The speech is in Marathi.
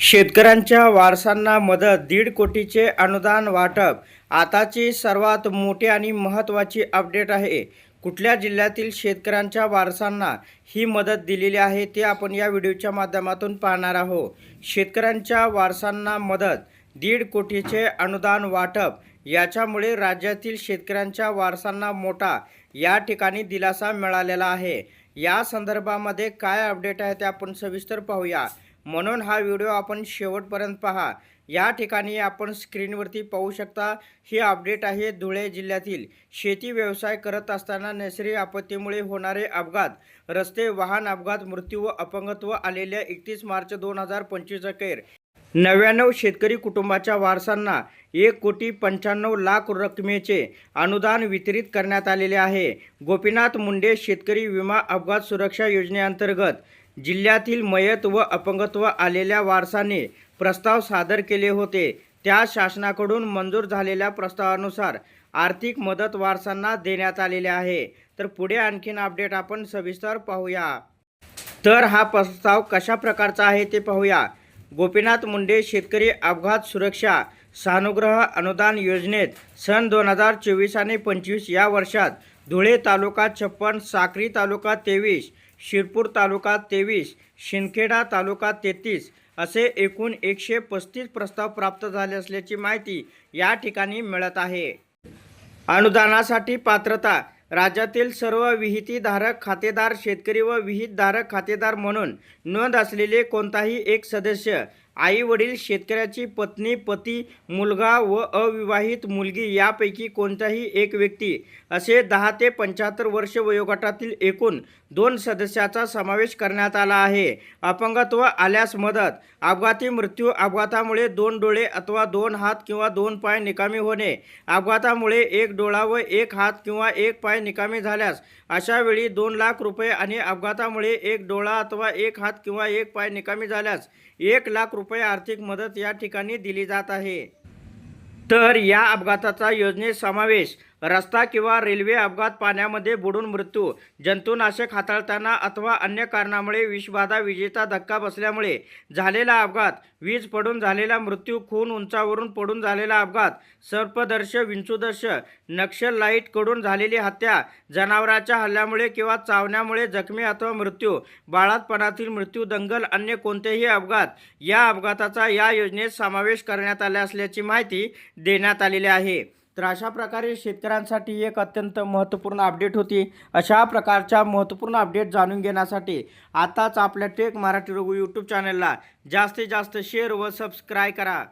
शेतकऱ्यांच्या वारसांना मदत दीड कोटीचे अनुदान वाटप आताची सर्वात मोठी आणि महत्त्वाची अपडेट आहे. कुठल्या जिल्ह्यातील शेतकऱ्यांच्या वारसांना ही मदत दिलेली आहे ते आपण या व्हिडिओच्या माध्यमातून पाहणार आहोत. शेतकऱ्यांच्या वारसांना मदत दीड कोटीचे अनुदान वाटप याच्यामुळे राज्यातील शेतकऱ्यांच्या वारसांना मोठा या ठिकाणी दिलासा मिळालेला आहे. या संदर्भामध्ये काय अपडेट आहे ते आपण सविस्तर पाहूया. म्हणून हा व्हिडिओ आपण शेवटपर्यंत पहा. या ठिकाणी आपण स्क्रीनवरती पाहू शकता ही अपडेट आहे धुळे जिल्ह्यातील. शेती व्यवसाय करत असताना नैसर्गिक आपत्तीमुळे होणारे अपघात रस्ते वाहन अपघात मृत्यू व अपंगत्व आलेल्या एकतीस मार्च दोन हजार पंचवीस अखेर. नव्याण्णव शेतकरी कुटुंबाच्या वारसांना एक कोटी पंच्याण्णव लाख रकमेचे अनुदान वितरित करण्यात आलेले आहे. गोपीनाथ मुंडे शेतकरी विमा अपघात सुरक्षा योजनेअंतर्गत जिल्ह्यातील मयत व अपंगत्व आलेल्या वारसाने प्रस्ताव सादर केले होते. त्या शासनाकडून मंजूर झालेल्या प्रस्तावानुसार आर्थिक मदत वारसांना देण्यात आलेली आहे. तर पुढे आणखीन अपडेट आपण सविस्तर पाहूया. तर हा प्रस्ताव कशा प्रकारचा आहे ते पाहूया. गोपीनाथ मुंडे शेतकरी अपघात सुरक्षा सानुग्रह अनुदान योजनेत सन दोन हजार चोवीस आणि पंचवीस या वर्षात धुळे तालुका छप्पन साक्री तालुका तेवीस शिरपूर तालुका तेवीस शिंदखेडा तालुका तेहतीस असे एकूण एकशे पस्तीस प्रस्ताव प्राप्त झाले असल्याची माहिती या ठिकाणी मिळत आहे. अनुदानासाठी पात्रता राज्यातील सर्व विहितीधारक खातेदार शेतकरी व विहितधारक खातेदार म्हणून नोंद असलेले कोणताही एक सदस्य आई वडील शेतकऱ्याची पत्नी पती मुलगा व अविवाहित मुलगी यापैकी कोणताही एक व्यक्ती असे दहा ते पंच्याहत्तर वर्ष वयोगटातील एकूण दोन सदस्याचा समावेश करण्यात आला आहे. अपंगत्व आल्यास मदत अपघाती मृत्यू अपघातामुळे दोन डोळे अथवा दोन हात किंवा दोन पाय निकामी होणे अपघातामुळे एक डोळा व एक हात किंवा एक पाय निकामी झाल्यास अशा वेळी दोन लाख रुपये आणि अपघातामुळे एक डोळा अथवा एक हात किंवा एक पाय निकामी झाल्यास एक लाख रुपये रुपये आर्थिक मदत या ठिकाणी दिली जात आहे. तर या अपघाताचा योजनेत समावेश रस्ता किंवा रेल्वे अपघात पाण्यामध्ये बुडून मृत्यू जंतुनाशक हाताळताना अथवा अन्य कारणामुळे विषबाधा विजेचा धक्का बसल्यामुळे झालेला अपघात वीज पडून झालेला मृत्यू खून उंचावरून पडून झालेला अपघात सर्पदर्श विंचूदर्श नक्षल लाईटकडून झालेली हत्या जनावराच्या हल्ल्यामुळे किंवा चावण्यामुळे जखमी अथवा मृत्यू बाळातपणातील मृत्यू दंगल अन्य कोणतेही अपघात या अपघाताचा या योजनेत समावेश करण्यात आला असल्याची माहिती देण्यात आलेली आहे. तर अशा प्रकारे शेतकऱ्यांसाठी एक अत्यंत महत्त्वपूर्ण अपडेट होती. अशा प्रकारच्या महत्त्वपूर्ण अपडेट जाणून घेण्यासाठी आताच आपल्या टेक मराठी रघु यूट्यूब चॅनलला जास्तीत जास्त शेअर व सबस्क्राईब करा.